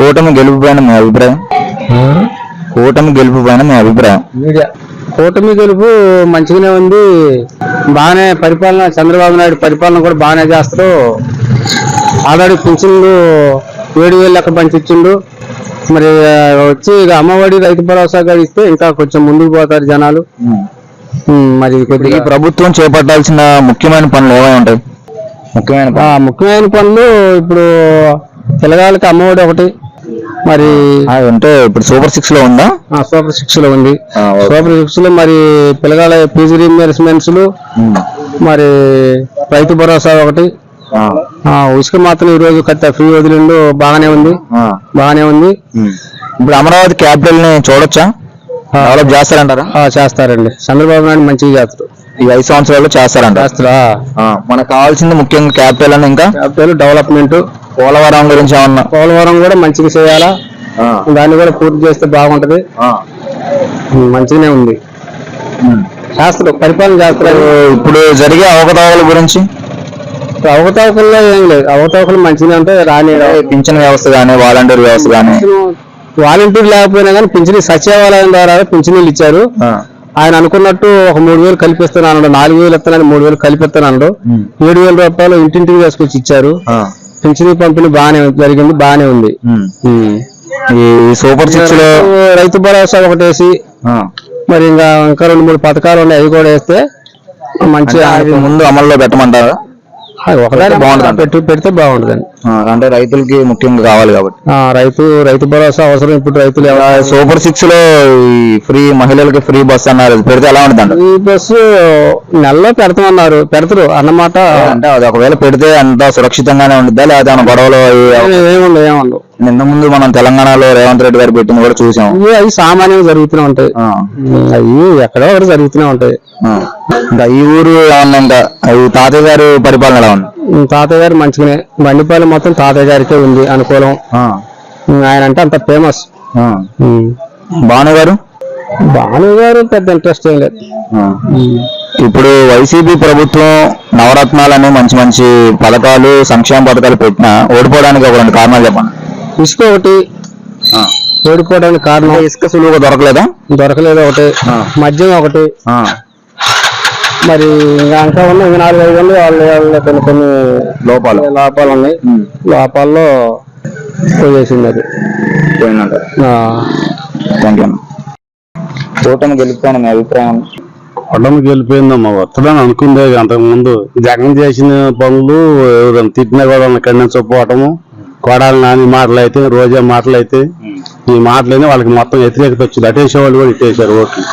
కూటమి గెలుపు పైన మీ అభిప్రాయం? కూటమి గెలుపు పైన మీ అభిప్రాయం? కూటమి గెలుపు మంచిగానే ఉంది. బాగానే పరిపాలన చంద్రబాబు నాయుడు పరిపాలన కూడా బాగానే చేస్తారు ఆల్రెడీ పింఛన్లు ఏడు వేలు లెక్క పంచిచ్చిండు. మరి వచ్చి ఇక అమ్మఒడి రైతు భరోసా ఇస్తే ఇంకా కొంచెం ముందుకు పోతారు జనాలు. మరి ఈ ప్రభుత్వం చేపట్టాల్సిన ముఖ్యమైన పనులు ఏమై ఉంటాయి? ముఖ్యమైన ముఖ్యమైన పనులు ఇప్పుడు పిల్లగాళ్ళకి అమ్మఒడి ఒకటి. మరి అంటే ఇప్పుడు సూపర్ సిక్స్లో ఉందా? సూపర్ సిక్స్లో ఉంది. సూపర్ సిక్స్లో మరి పిల్లగాళ్ళ ఫీజు రీఇంబర్స్మెంట్స్ ఉమ్. మరి రైతు భరోసా ఒకటి. ఉసుక మాత్రం ఈ రోజు కట్ట ఫ్రీ వదిలిండు బాగానే ఉంది. బాగానే ఉంది. ఇప్పుడు అమరావతి క్యాపిటల్ని చూడొచ్చా? డెవలప్ చేస్తారంటారా? చేస్తారండి. చంద్రబాబు నాయుడు మంచిగా చేస్తారు ఈ ఐదు సంవత్సరాల్లో చేస్తారంట. మనకు కావాల్సింది ముఖ్యంగా క్యాపిటల్ అని ఇంకా? క్యాపిటల్ డెవలప్మెంట్ పోలవరం గురించి ఏమన్నా? పోలవరం కూడా మంచిగా చేయాలా? దాన్ని కూడా పూర్తి చేస్తే బాగుంటది. మంచిగానే ఉంది. ఉమ్. చేస్తారు పరిపాలన చేస్తారు ఇప్పుడు జరిగే అవకతవకల గురించి? అవకతవకల్లో ఏం లేదు. అవకతవకలు మంచిగా ఉంటే రాని పింఛన్ వ్యవస్థ గానీ వాలంటీర్ వ్యవస్థ గానీ వాలంటీర్ లేకపోయినా కానీ పింఛనీ సచివాలయం ద్వారా పింఛనీలు ఇచ్చారు. ఆయన అనుకున్నట్టు ఒక మూడు వేలు కలిపిస్తాను అన్నాడు నాలుగు వేలు ఇస్తానని మూడు వేలు కలిపిస్తాను అన్నాడు. ఏడు వేల రూపాయలు ఇంటింటికి వేసుకొచ్చి ఇచ్చారు. పింఛనీ పంపిణీ బాగానే జరిగింది బాగానే ఉంది. ఈ సూపర్ సిక్స్లో రైతు భరోసా ఒకటి వేసి ఆ, మరి ఇంకా ఇంకా రెండు మూడు పథకాలు ఉన్నాయి అవి కూడా వేస్తే మంచిగా అవి ముందు అమల్లో పెట్టమంటారా? ఒకదాని బాగుంటుంది. పెడితే బాగుంటుందండి. అంటే రైతులకి ముఖ్యంగా కావాలి కాబట్టి. ఆ, రైతు రైతు భరోసా అవసరం ఇప్పుడు రైతులు సూపర్ సిక్స్లో ఈ ఫ్రీ మహిళలకి ఫ్రీ బస్ అన్నారు. పెడితే ఎలా ఉంటుందంట? ఈ బస్సు నెలలో పెడతామన్నారు. పెడతారు. అన్నమాట అంటే అది ఒకవేళ పెడితే అంత సురక్షితంగానే ఉంటుందా లేదా గొడవలు ఏముండవు ఏముండవు నిన్న ముందు మనం తెలంగాణలో రేవంత్ రెడ్డి గారు పెట్టింది కూడా చూసాం. ఇవి అవి సామాన్యంగా జరుగుతూనే ఉంటాయి. అవి ఎక్కడో ఒకటి జరుగుతూనే ఉంటాయి. ఇంకా ఈ ఊరు ఏమన్నా ఈ తాతయ్య గారు పరిపాలన ఎలా ఉంది? తాతయ్య గారు మంచిగానే బండిపాలెం మొత్తం తాతయ్య గారికే ఉంది అనుకూలం. ఆయన అంటే అంత ఫేమస్. భాను గారు? భాను గారు పెద్ద ఇంట్రెస్ట్ ఏం లేదు. ఇప్పుడు వైసీపీ ప్రభుత్వం నవరత్నాలని మంచి మంచి పథకాలు సంక్షేమ పథకాలు పెట్టినా ఓడిపోవడానికి ఒక రెండు కారణాలు చెప్పండి. ఇసుక ఒకటి. ఆ. ఓడిపోవడానికి కారణం. ఇసుక సులువుగా దొరకలేదా? దొరకలేదు ఒకటి. మద్యం ఒకటి. ఆ. మరి ఇంకా ఇంకా ఉన్న నాలుగు ఐదు మంది వాళ్ళ వాళ్ళ కొన్ని కొన్ని లోపాలు. లోపాలు ఉన్నాయి. లోపాల్లో పోయేసింది అది. థ్యాంక్ యూ కూటమి గెలుపుతాను మీ అభిప్రాయం? పడమ గెలిపోయిందమ్మా. వస్తుందని అనుకుందే. అంతకు ముందు జగన్ చేసిన పనులు ఎవరైనా తిట్టినా కూడా వాళ్ళని ఖండించకపోవటము కొడాలి నాని మాటలు అయితే రోజా మాటలు అయితే ఈ మాటలని వాళ్ళకి మొత్తం వ్యతిరేకత వచ్చింది. అటేసే వాళ్ళు కూడా ఇటేసారు ఓట్లు.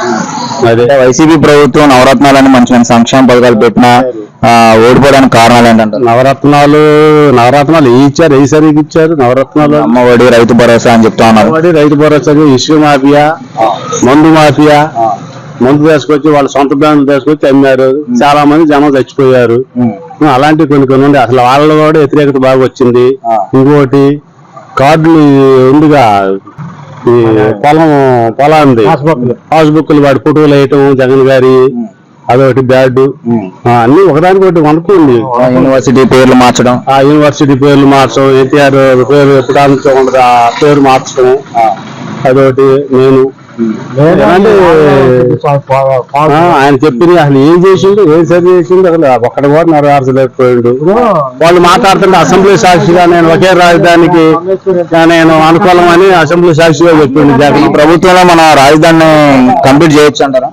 అదే. వైసీపీ ప్రభుత్వం నవరత్నాలని మంచి మంచి సంక్షేమ పథకాలు పెట్టినా ఆ, ఓడిపోవడానికి కారణాలు ఏంటంటారు? నవరత్నాలు నవరత్నాలు ఏ ఇచ్చారు? ఏ సరిగ్గా ఇచ్చారు నవరత్నాలు? అమ్మఒడి రైతు భరోసా అని చెప్తా ఉన్నారు. వాడి రైతు భరోసా ఇసుక మాఫియా మందు మాఫియా మందు తీసుకొచ్చి వాళ్ళ సొంత బ్రాండ్లు తీసుకొచ్చి అమ్మారు. చాలా మంది జనం చచ్చిపోయారు. అలాంటివి కొన్ని కొన్ని ఉండే. అసలు వాళ్ళలో కూడా వ్యతిరేకత బాగా వచ్చింది. ఇంకోటి కార్డులు ఉందిగా ఈ పొలం పొలాంది పాస్బుక్లు. వాడి ఫోటోలు వేయటం జగన్ గారి అదొకటి బ్యాడ్. అన్ని ఒకదానికొకటి వనుకుంది ఆ, యూనివర్సిటీ పేర్లు మార్చడం. ఆ యూనివర్సిటీ పేర్లు మార్చడం ఎన్టీఆర్ పేరు ఎప్పుడు ఉండదు ఆ పేరు మార్చడం. అదొకటి నేను. ఆయన చెప్పింది అసలు ఏం చేసిండు ఏం సరి చేసిండు అసలు ఒక్కడ కూడా నెరవేర్చలేకపోయిండు వాళ్ళు మాట్లాడుతుంటే అసెంబ్లీ సాక్షిగా నేను ఒకే రాజధానికి నేను అనుకూలం అని అసెంబ్లీ సాక్షిగా చెప్పిండు. జగన్ ప్రభుత్వంలో మన రాజధానిని కంప్లీట్ చేయొచ్చు అంటారా?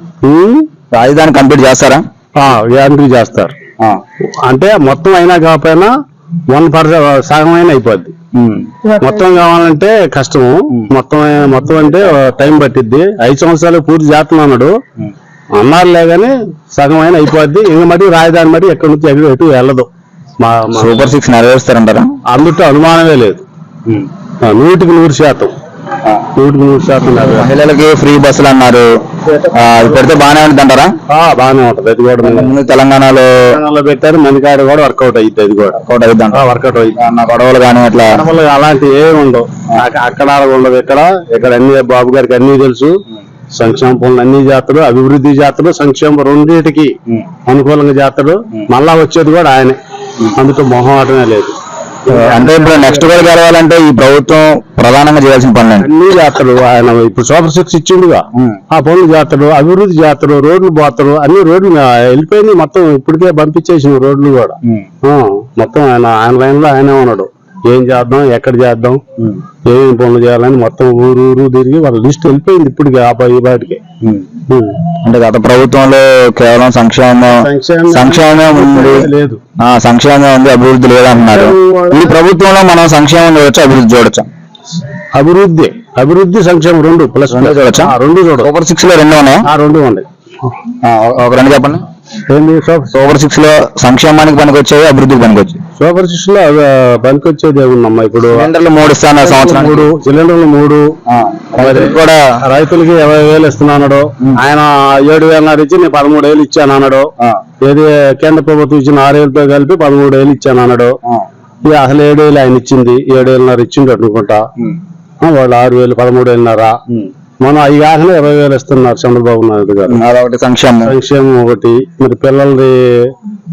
రాజధాని కంప్లీట్ చేస్తారా? ఆ, గ్యారంటీ చేస్తారు. అంటే మొత్తం అయినా కాకపోయినా వన్ పర్సెంట్ సగం అయినా అయిపోద్ది. మొత్తం కావాలంటే కష్టము. మొత్తం మొత్తం అంటే టైం పట్టిద్ది. ఐదు సంవత్సరాలు పూర్తి చేస్తున్నాడు అన్నారులే కానీ సగం అయినా అయిపోద్ది. ఇంక మటుకు రాజధాని మటుకు ఎక్కడి నుంచి ఎక్కడ ఎటు వెళ్ళదు. మా సూపర్ సిక్స్ నెరవేరుస్తారంటారా? అందుట్లో అనుమానమే లేదు. నూటికి నూరు శాతం. నూటికి నూరు శాతం. మహిళలకి ఫ్రీ బస్సులు అన్నారు. పెడితే బాగానే ఉంటుంది అంటారా ఆ, బాగానే ఉంటది. అది కూడా ముందు తెలంగాణలో తెలంగాణలో పెట్టారు. మనకాడ కూడా వర్కౌట్ అయ్యింది అది కూడా. ఒకటి అవుతుంది వర్కౌట్ అయ్యింది గొడవలు కానీ అట్లా? అలాంటి ఏమి ఉండవు. అక్క- అక్కడ ఉండవు ఇక్కడ ఇక్కడ అన్ని బాబు గారికి అన్ని తెలుసు. సంక్షేమ పనులు అన్ని చేస్తాడు. అభివృద్ధి చేస్తాడు. సంక్షేమం రెండింటికి అనుకూలంగా చేస్తాడు. మళ్ళా వచ్చేది కూడా ఆయనే. అందుకు మొహం ఆటమే లేదు. అంటే ఇప్పుడు నెక్స్ట్ కూడా గెలవాలంటే ఈ ప్రభుత్వం ప్రధానంగా చేయాల్సిన పనులు అన్ని చేస్తాడు ఆయన ఇప్పుడు సూపర్ సిక్స్ ఇచ్చిండుగా. ఆ పనులు చేస్తాడు అభివృద్ధి చేస్తాడు రోడ్లు పోతాడు అన్ని రోడ్లు వెళ్ళిపోయింది. మొత్తం ఇప్పటికే పంపించేసిన రోడ్లు కూడా. మొత్తం ఆయన ఆయన లైన్లో ఆయనే ఉన్నాడు. ఏం చేద్దాం ఎక్కడ చేద్దాం ఏమేమి పనులు చేయాలని మొత్తం ఊరు ఊరు తిరిగి వాళ్ళ లిస్ట్ వెళ్ళిపోయింది ఇప్పటికి ఆ పై వాటికి. అంటే గత ప్రభుత్వంలో కేవలం సంక్షేమం సంక్షేమం ఉంది. లేదు. ఆ సంక్షేమం ఉంది అభివృద్ధి లేదంటున్నారు. ఈ ప్రభుత్వంలో మనం సంక్షేమం చూడొచ్చు అభివృద్ధి చూడొచ్చు? అభివృద్ధి అభివృద్ధి సంక్షేమం రెండు ప్లస్ రెండో చూడొచ్చా? రెండు చూడదు సూపర్ సిక్స్లో రెండు ఉన్నాయి? ఆ రెండు ఉన్నాయి. ఒక రెండు చెప్పండి. సూపర్. సిక్స్లో సంక్షేమానికి పనికొచ్చేవి అభివృద్ధికి పనికొచ్చాయి. సూపర్ సిక్స్లో పనికి వచ్చేది ఏముందమ్మా? ఇప్పుడు సిలిండర్లు మూడు ఇస్తాను సంవత్సరానికి. మూడు సిలిండర్లు మూడు. కూడా రైతులకి ఇరవై వేలు ఇస్తున్నాడు ఆయన ఏడు వేలన్నర ఇచ్చి నేను పదమూడు వేలు ఇచ్చాను అన్నాడు. ఏది కేంద్ర ప్రభుత్వం ఇచ్చిన ఆరు వేలతో కలిపి పదమూడు వేలు ఇచ్చాను అన్నాడు. ఇక అసలు ఏడు వేలు ఆయన ఇచ్చింది. ఏడు వేలన్నర ఇచ్చిండు అనుకుంటా. వాళ్ళు ఆరు వేలు పదమూడు వేలున్నర మనం అవి కాకుండా ఇరవై వేలు ఇస్తున్నారు చంద్రబాబు నాయుడు గారు. సంక్షేమం. సంక్షేమం ఒకటి. మరి పిల్లలది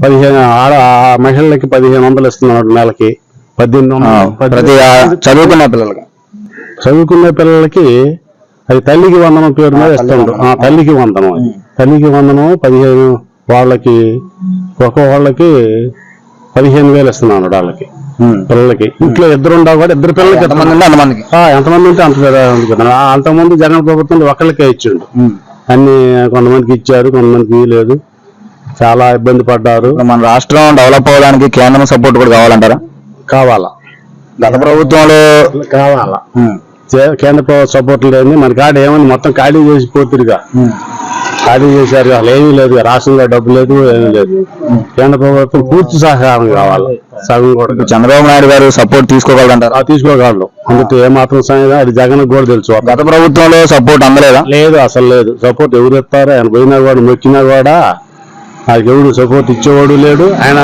పదిహేను ఆడ ఆ మహిళలకి పదిహేను వందలు ఇస్తున్నాడు నెలకి. పద్దెనిమిది ప్రతి ఆ, చదువుకునే పిల్లలకి. చదువుకునే పిల్లలకి అది తల్లికి వందనం పేరు మీద ఇస్తుండ్రు. ఆ తల్లికి వందనం. తల్లికి వందనం పదిహేను వాళ్ళకి ఒక వాళ్ళకి పదిహేను వేలు ఇస్తున్నాను వాళ్ళకి పిల్లలకి. ఇంట్లో ఇద్దరు ఉండవు కూడా ఇద్దరు పిల్లలకి ఎంతమంది ఎంతమంది ఉంటే అంత అంతమంది జగన్ ప్రభుత్వం ఒకళ్ళకే ఇచ్చిండు. అన్ని కొంతమందికి ఇచ్చారు కొంతమందికి ఇవ్వలేదు చాలా ఇబ్బంది పడ్డారు. మన రాష్ట్రం డెవలప్ అవ్వడానికి కేంద్రం సపోర్ట్ కూడా కావాలంటారా? కావాలా. గత ప్రభుత్వంలో కావాలా. కేంద్ర ప్రభుత్వ సపోర్ట్ లేని మన కాడ ఏమని మొత్తం ఖాళీ చేసి పోతురుగా. ఖాళీ చేశారు అసలు ఏమీ లేదు రాష్ట్రంలో డబ్బు లేదు ఏమీ లేదు. కేంద్ర ప్రభుత్వం పూర్తి సహకారం కావాలి. సగం కూడా. చంద్రబాబు నాయుడు గారు సపోర్ట్ తీసుకోగలరంటారా? తీసుకోగలరు. అందుకే ఏ మాత్రం సమయం అది జగన్ కూడా తెలుసు. గత ప్రభుత్వంలో సపోర్ట్ అందలేదా? లేదు అసలు లేదు. సపోర్ట్ ఎవరు ఇస్తారో ఆయన పోయినా కూడా మొక్కినా కూడా ఆయనకి ఎవరు సపోర్ట్ ఇచ్చేవాడు లేడు. ఆయన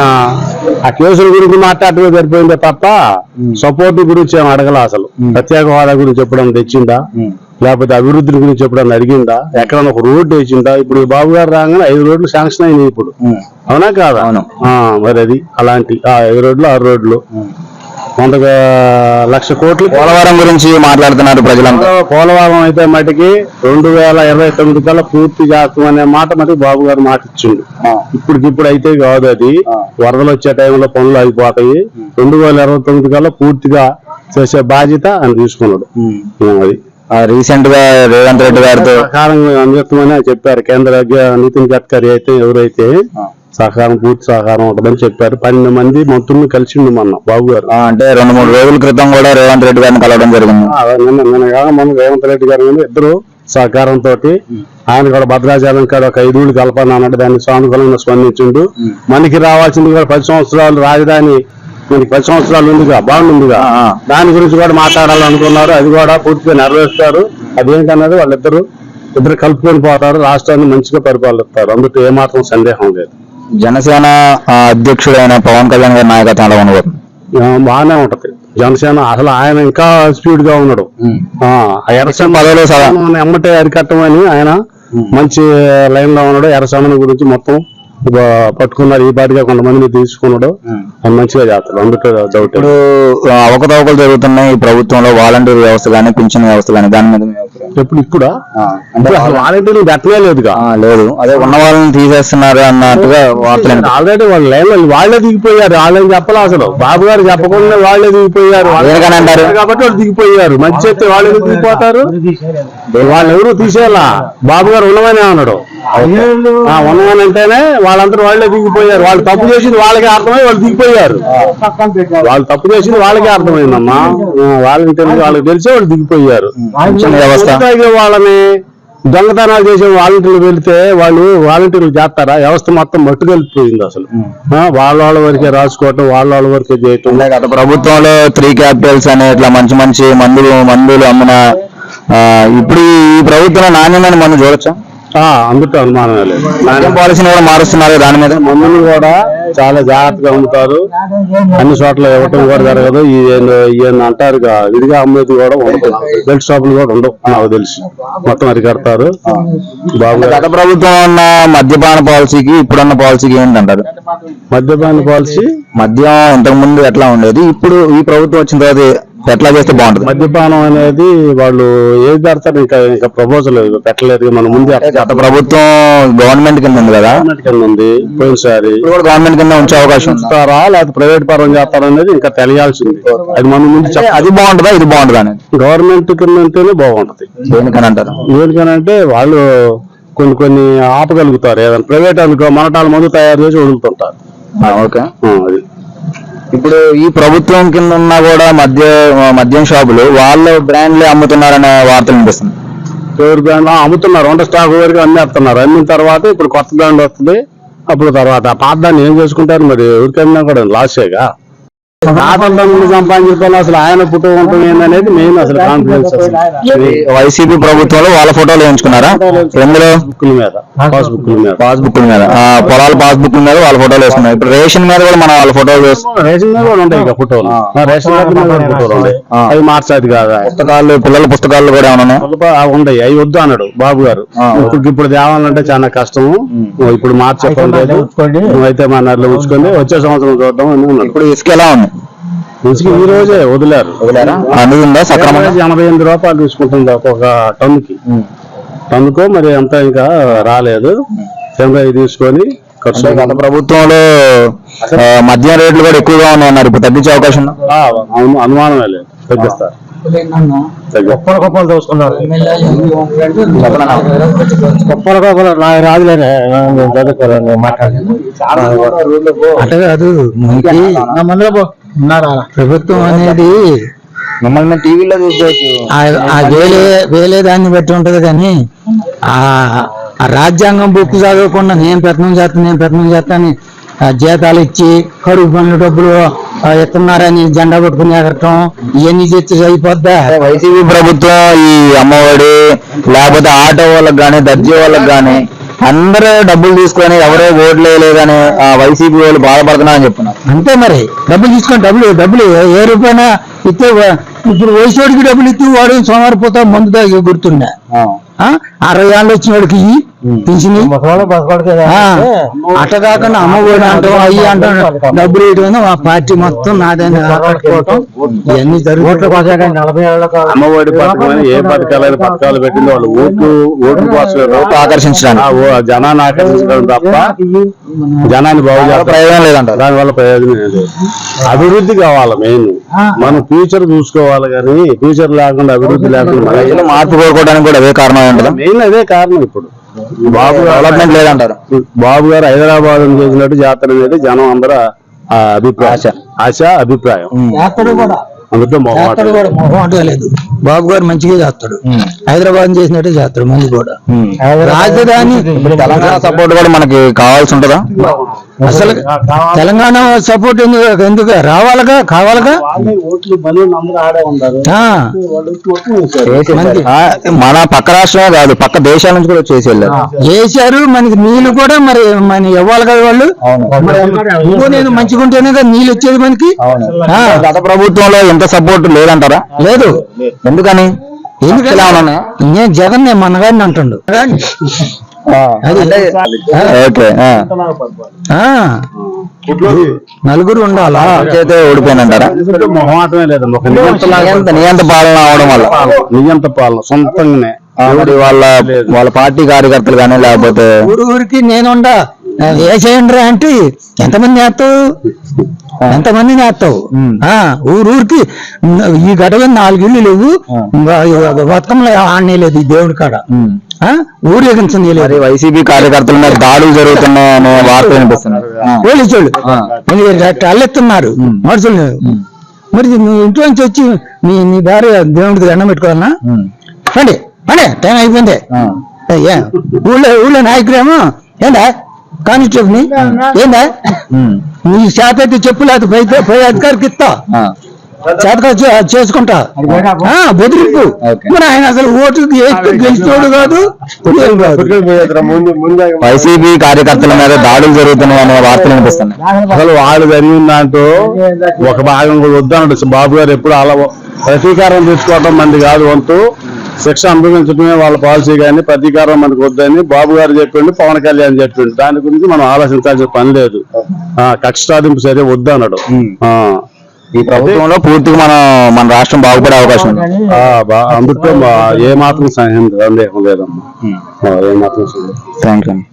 ఆ కేసుల గురించి మాట్లాడటమే సరిపోయిందే తప్ప సపోర్ట్ గురించి ఏం అడగల అసలు. ప్రత్యేక హోదా గురించి ఎప్పుడన్నా తెచ్చిందా? లేకపోతే అభివృద్ధి గురించి ఎప్పుడన్నా అడిగిందా? ఎక్కడన్నా ఒక రోడ్డు వేసిందా? ఇప్పుడు ఈ బాబు గారు రాగానే ఐదు రోడ్లు శాంక్షన్ అయినాయి ఇప్పుడు. అవునా కాదా? అవును. ఆ, మరి అది అలాంటి ఆ ఐదు రోడ్లు ఆరు రోడ్లు. వంద లక్ష కోట్లు. పోలవరం గురించి మాట్లాడుతున్నారు ప్రజలంతా. పోలవరం అయితే మటుకి రెండు వేల ఇరవై తొమ్మిది కల్లా పూర్తి చేస్తాం అనే మాట మటుకు బాబు గారు మాట ఇచ్చిండు. ఇప్పటికిప్పుడు అయితే కాదు అది. వరదలు వచ్చే టైంలో పనులు అయిపోతాయి. రెండు వేల ఇరవై తొమ్మిది కల్లా పూర్తిగా చేసే బాధ్యత ఆయన తీసుకున్నాడు. అది. రీసెంట్గా రేవంత్ రెడ్డి గారితో అందిస్తామని చెప్పారు కేంద్ర నితిన్ గడ్కరీ అయితే ఎవరైతే సహకారం పూర్తి సహకారం ఉంటుందని చెప్పారు. పన్నెండు మంది మంత్రుల్ని కలిసిండు మొన్న బాబు గారు. అంటే రెండు మూడు రోజుల క్రితం కూడా రేవంత్ రెడ్డి గారిని కలవడం జరిగింది. ఆ, నిన్న నిన్న కాక మన రేవంత్ రెడ్డి గారు కూడా ఇద్దరు సహకారంతో ఆయన కూడా భద్రాచలం కాడ ఒక ఐదు కలపాలని అన్నట్టు దాన్ని సానుకూలంగా స్పందించిండు. మనకి రావాల్సింది కూడా పది సంవత్సరాలు రాజధాని మనకి పది సంవత్సరాలు ఉందిగా బాగుందిగా ఆ, ఆ. దాని గురించి కూడా మాట్లాడాలనుకున్నారు. అది కూడా పూర్తిగా నెరవేరుస్తారు. అదేంటన్నది వాళ్ళిద్దరు ఇద్దరు కలుపుకొని పోతారు. రాష్ట్రాన్ని మంచిగా పరిపాలిస్తారు. అందుకు ఏమాత్రం సందేహం లేదు. జనసేన అధ్యక్షుడైన పవన్ కళ్యాణ్ గారి నాయకత్వం ఎలా ఉండబోతుంది బాగానే ఉంటది. జనసేన అసలు ఆయన ఇంకా స్పీడ్గా ఉన్నాడు పదవిలో మన ఎమ్మటే అరికట్టమని ఆయన మంచి లైన్లో ఉన్నాడు ఎర్రచందనం గురించి మొత్తం పట్టుకున్నారు ఈ పాటిగా కొంతమందిని తీసుకున్నాడు. ఆయన మంచిగా చేస్తాడు అందుకే డౌట్ ఇప్పుడు అవకతవకలు జరుగుతున్నాయి ఈ ప్రభుత్వంలో వాలంటీర్ వ్యవస్థ కానీ పింఛన్ వ్యవస్థ కానీ దాని మీద? ఎప్పుడు ఇప్పుడా? ఆ, అంటే ఇప్పుడు అసలు వాలంటీర్లు పెట్టనే లేదుగా. ఆ, లేదు. అదే ఉన్న వాళ్ళని తీసేస్తున్నారు అన్నట్టుగా వార్తలు. ఆల్రెడీ వాళ్ళు లైన్లో వాళ్ళే దిగిపోయారు. వాళ్ళని చెప్పలే అసలు. బాబు గారు చెప్పకుండా వాళ్ళే దిగిపోయారు. వాళ్ళే అంటారు? కాబట్టి వాళ్ళు దిగిపోయారు. మంచి చెప్తే వాళ్ళు దిగిపోతారు. వాళ్ళు ఎవరు తీసేయాలా? బాబు గారు ఉన్నమనే అన్నాడు ఆ, ఉన్నమని అంటేనే వాళ్ళందరూ వాళ్ళే దిగిపోయారు. వాళ్ళు తప్పు చేసింది వాళ్ళకే అర్థమై వాళ్ళు దిగిపోయారు. వాళ్ళు తప్పు చేసింది వాళ్ళకే అర్థమైందమ్మా. వాళ్ళకి తెలిసి వాళ్ళకి తెలిసే వాళ్ళు దిగిపోయారు. వాళ్ళని దొంగతనాలు చేసే వాలంటీర్లు వెళ్తే వాళ్ళు వాలంటీర్లు చేస్తారా? వ్యవస్థ మొత్తం మట్టు కలిపిపోయింది అసలు ఆ, వాళ్ళ వాళ్ళ వరకే రాసుకోవటం వాళ్ళ వాళ్ళ వరకే చేయటం. గత ప్రభుత్వంలో త్రీ క్యాపిటల్స్ అనే ఇట్లా మంచి మంచి మందులు మందులు అమ్మిన ఇప్పుడు ఈ ప్రభుత్వంలో నాణ్యమైన మందు చూడొచ్చా? ఆ, అందులో అనుమానం లేదు. పాలసీని కూడా మారుస్తున్నారు దాని మీద? మందులు కూడా చాలా జాగ్రత్తగా అమ్ముతారు అన్ని చోట్ల ఇవ్వటం కూడా జరగదు. ఈయన అంటారు విడిగా అమ్మేది కూడా ఉండదు. బెల్ట్ షాపులు కూడా ఉండవు నాకు తెలిసి. మొత్తం అరికడతారు బాబు గత ప్రభుత్వం ఉన్న మద్యపాన పాలసీకి ఇప్పుడున్న పాలసీకి ఏంటంటారు? మద్యపాన పాలసీ? మద్యం ఇంతకు ముందు ఎట్లా ఉండేది? ఇప్పుడు ఈ ప్రభుత్వం వచ్చిన తర్వాత ఎట్లా చేస్తే బాగుంటుంది. మద్యపానం అనేది వాళ్ళు ఏది పెడతారు ఇంకా ఇంకా ప్రపోజల్ పెట్టలేదు మన ముందు గత ప్రభుత్వం గవర్నమెంట్ కింద ఉంది కదా. గవర్నమెంట్ కింద ఉంది పోయినసారి. గవర్నమెంట్ కింద ఉంచే అవకాశం ఉంది? చేస్తారా లేకపోతే ప్రైవేట్ పరం చేస్తారా అనేది ఇంకా తెలియాల్సింది. అది మన ముందు అది బాగుంటుందా ఇది బాగుంటుందా అనేది? గవర్నమెంట్ కింద ఉంటేనే బాగుంటది. దేనికని అంటారు? ఎందుకనంటే వాళ్ళు కొన్ని కొన్ని ఆపగలుగుతారు. ఏదైనా ప్రైవేట్ అనుకో మనటాల మందు తయారు చేసి వదులుతుంటారు. ఓకే. అది. ఇప్పుడు ఈ ప్రభుత్వం కింద ఉన్నా కూడా మద్య మద్యం షాపులు వాళ్ళ బ్రాండ్లే అమ్ముతున్నారనే వార్తలు వినిపిస్తుంది. ఎవరి బ్రాండ్? అమ్ముతున్నారు. వంట స్టాక్ వరకు అమ్మేస్తున్నారు అమ్మిన తర్వాత ఇప్పుడు కొత్త బ్రాండ్ వస్తుంది. అప్పుడు తర్వాత పాత దాన్ని ఏం చేసుకుంటారు మరి? ఎవరికైనా కూడా లాసేగా పాత నుండి సంపాదించుకోవాలి అసలు ఆయన పుట్టు ఉంటుంది ఏందనేది మెయిన్ అసలు కాన్ఫిడెన్స్ వైసీపీ ప్రభుత్వంలో వాళ్ళ ఫోటోలు వేయించుకున్నారా? ఎందులో? బుక్కుల మీద. పాస్బుక్ల మీద. పాస్బుక్ మీద. ఆ, పొలాల పాస్బుక్ మీద వాళ్ళ ఫోటోలు వేసుకున్నారు. ఇప్పుడు రేషన్ మీద కూడా మనం వాళ్ళ ఫోటోలు రేషన్ మీద కూడా ఉంటాయి ఇక ఫోటోలు. ఆ, రేషన్ కార్డు మీద ఫోటోలు. ఉన్నాయి. అవి మార్చాది కాదా పుస్తకాలు పిల్లల పుస్తకాలు కూడా ఏమైనా ఉన్నాయా? పొలప- ఆ, ఉన్నాయి అవి వద్దు అన్నాడు బాబు గారు. ఇప్పుడు ఇప్పుడు తేవాలంటే చాలా కష్టము. ఇప్పుడు మార్చడం లేదు. అయితే మన నెలలో ఉంచుకొని వచ్చే సంవత్సరం చూద్దాం ఇప్పుడు ఇసుక ఎలా ఉంది? ఇసుక ఈ రోజే వదిలారు. వదిలేరా? అందుకుందా సక్రమంగా ఎనభై ఎనిమిది రూపాయలు తీసుకుంటుంది ఒక్కొక్క టన్నుకి. టన్నుకో మరి అంత ఇంకా రాలేదు. ఎనభై తీసుకొని ఖర్చు గత ప్రభుత్వంలో మద్యం రేట్లు కూడా ఎక్కువగా ఉన్నాయన్నారు. ఇప్పుడు తగ్గించే అవకాశం ఉందా? ఆ, అను- అనుమానమే లేదు. తగ్గిస్తారు. తగ్గిస్తారు గొప్పలు చూసుకున్నారు గొప్పలు గొప్పలు నేను చదువుకోలేను అంటే కాదు మనకి ప్రభుత్వం అనేది మిమ్మల్ని టీవీలో చూసుకోవచ్చు ఆ- వేలే వేలే దాన్ని బట్టి ఉంటది కానీ ఆ ఆ రాజ్యాంగం బుక్ చదవకుండా నేను ప్రయత్నం చేస్తాను నేను ప్రయత్నం చేస్తాను ఆ జీతాలు ఇచ్చి కరువు పనులు డబ్బులు ఆ, ఇస్తున్నారని జెండా పట్టుకుని ఎగరటం ఇవన్నీ చేస్తే అయిపోద్దా వైసీపీ ప్రభుత్వం ఈ అమ్మఒడి లేకపోతే ఆటో వాళ్ళకి కానీ దర్జీ వాళ్ళకి కానీ అందరూ డబ్బులు తీసుకొని ఎవరో ఓట్లు వేయలేదని ఆ వైసీపీ వాళ్ళు బాధపడుతున్నారని చెప్తున్నారు. అంతే మరి. డబ్బులు తీసుకొని డబ్బులు డబ్బులు ఏ- రూపాయన ఇస్తే ఇప్పుడు వయసుడికి డబ్బులు ఇస్తే వాడు సోమారిపోతా మందు గుర్తుండే. ఆ? అరవై ఏళ్ళు వచ్చిన వాడికి పింఛని అట్ట కాకుండా అమ్మ ఒడి అంటాం అయ్యి అంటాం డబ్బులు ఇవ్వడం ఆ పార్టీ మొత్తం నాదని ఇవన్నీ జరుగుతాయి. అమ్మఒడి పథకం ఏ పథకాలైన పథకాలు పెట్టిందో వాళ్ళు ఓట్లు ఓట్లు కోసం ఓట్లు ఆకర్షించడానికి. జనాన్ని ఆకర్షించడం తప్ప జనాన్ని బాగు ప్రయోజనం లేదంటారు దాని వల్ల ప్రయోజనం లేదు. అభివృద్ధి కావాలి మెయిన్. మనం ఫ్యూచర్ చూసుకోవాలి కానీ ఫ్యూచర్ లేకుండా అభివృద్ధి లేకుండా మార్పు కోరుకోవడానికి కూడా అదే కారణం ఉంటుంది? మెయిన్ అదే కారణం ఇప్పుడు. బాబు గారు డెవలప్మెంట్ లేదంటారు. బాబు గారు హైదరాబాద్ చేసినట్టు జాతర అనేది జనం అందరూ ఆ అభిప్రాయం. ఆశ. అభిప్రాయం. అందుకే లేదు. బాబు గారు మంచిగా చేస్తాడు. హైదరాబాద్ చేసినట్టే చేస్తాడు మంది కూడా. రాజధాని తెలంగాణ సపోర్ట్ కూడా మనకి కావాల్సి ఉంటుందా? అసలు తెలంగాణ సపోర్ట్ ఎందుకు ఎందుకు రావాలిగా? కావాలిగా? మన పక్క రాష్ట్రమే కాదు పక్క దేశాల నుంచి కూడా చేసి చేశారు మనకి నీళ్ళు కూడా మరి మన ఇవ్వాలి కదా వాళ్ళు? ఇంకో నేను మంచిగా ఉంటేనే కదా నీళ్ళు వచ్చేది మనకి? గత ప్రభుత్వంలో ఎంత సపోర్ట్ లేదంటారా? లేదు. ఎందుకని? ఉన్నాయా? నేను జగన్ నేను మనగాడిని అంటుండు. ఓకే ఆ. ఆ, నలుగురు ఉండాలా? చేతే ఓడిపోయినంటారా మొహమాటమే ఒక నియంత పాలన అవడం వల్ల. నియంత పాలన. సొంతంగానే. వాళ్ళ వాళ్ళ పార్టీ కార్యకర్తలు కానీ లేకపోతే ఊరు ఊరికి నేనుండా వేసేయండి అంటే ఎంతమంది వేస్తావు ఎంతమంది వేస్తావు ఆ, ఊరు ఊరికి ఈ గడవ నాలుగు ఇల్లు లేవు. బతుకంలో ఆడనే లేదు ఈ దేవుడి కాడ. ఊరేగించని వైసీపీ కార్యకర్తల మీద దాడులు జరుగుతున్నాయనే వార్త వినిపిస్తున్నారు అల్లెత్తున్నారు. మనుషులు మరి నువ్వు ఇంట్లో నుంచి వచ్చి నీ నీ భార్య దేవుడికి దండం పెట్టుకోవాలన్నా. రండి రండి టైం అయిపోయింది. ఊళ్ళో ఊళ్ళో నాయకుడేమో ఏందా? కానిస్టేబుల్ ఏందా. నీ చేత అయితే చెప్పు లేకపోతే పోయి పోయి అధికారికి ఇస్తా ఆ. చేతగా చే- చేసుకుంటా. ఆ, బెదిరింపు. మరి ఆయన అసలు ఓటు గెలిచినోడు కాదు వైసీపీ కార్యకర్తల మీద దాడులు జరుగుతున్నాయనే వార్తలు వినిపిస్తున్నాయి. అసలు వాళ్ళు జరిగిన దాంట్లో ఒక భాగం కూడా వద్దన్నాడు. బాబు గారు ఎప్పుడు అలా ప్రతీకారం తీసుకోవటం మంది కాదు వంతు శిక్ష అనుభవించడమే వాళ్ళ పాలసీ కానీ ప్రతీకారం మనకు వద్దని బాబు గారు చెప్పిండు పవన్ కళ్యాణ్ చెప్పిండు. దాని గురించి మనం ఆలోచించాల్సిన పని లేదు. ఆ కక్ష సాధింపు సరే వద్దన్నాడు. ఆ ఈ ప్రభుత్వంలో పూర్తిగా మన మన రాష్ట్రం బాగుపడే అవకాశం ఉంది. అందుట్లో ఏ మాత్రం సందేహం లేదమ్మా. ఆ, ఏ మాత్రం థ్యాంక్స్ అండి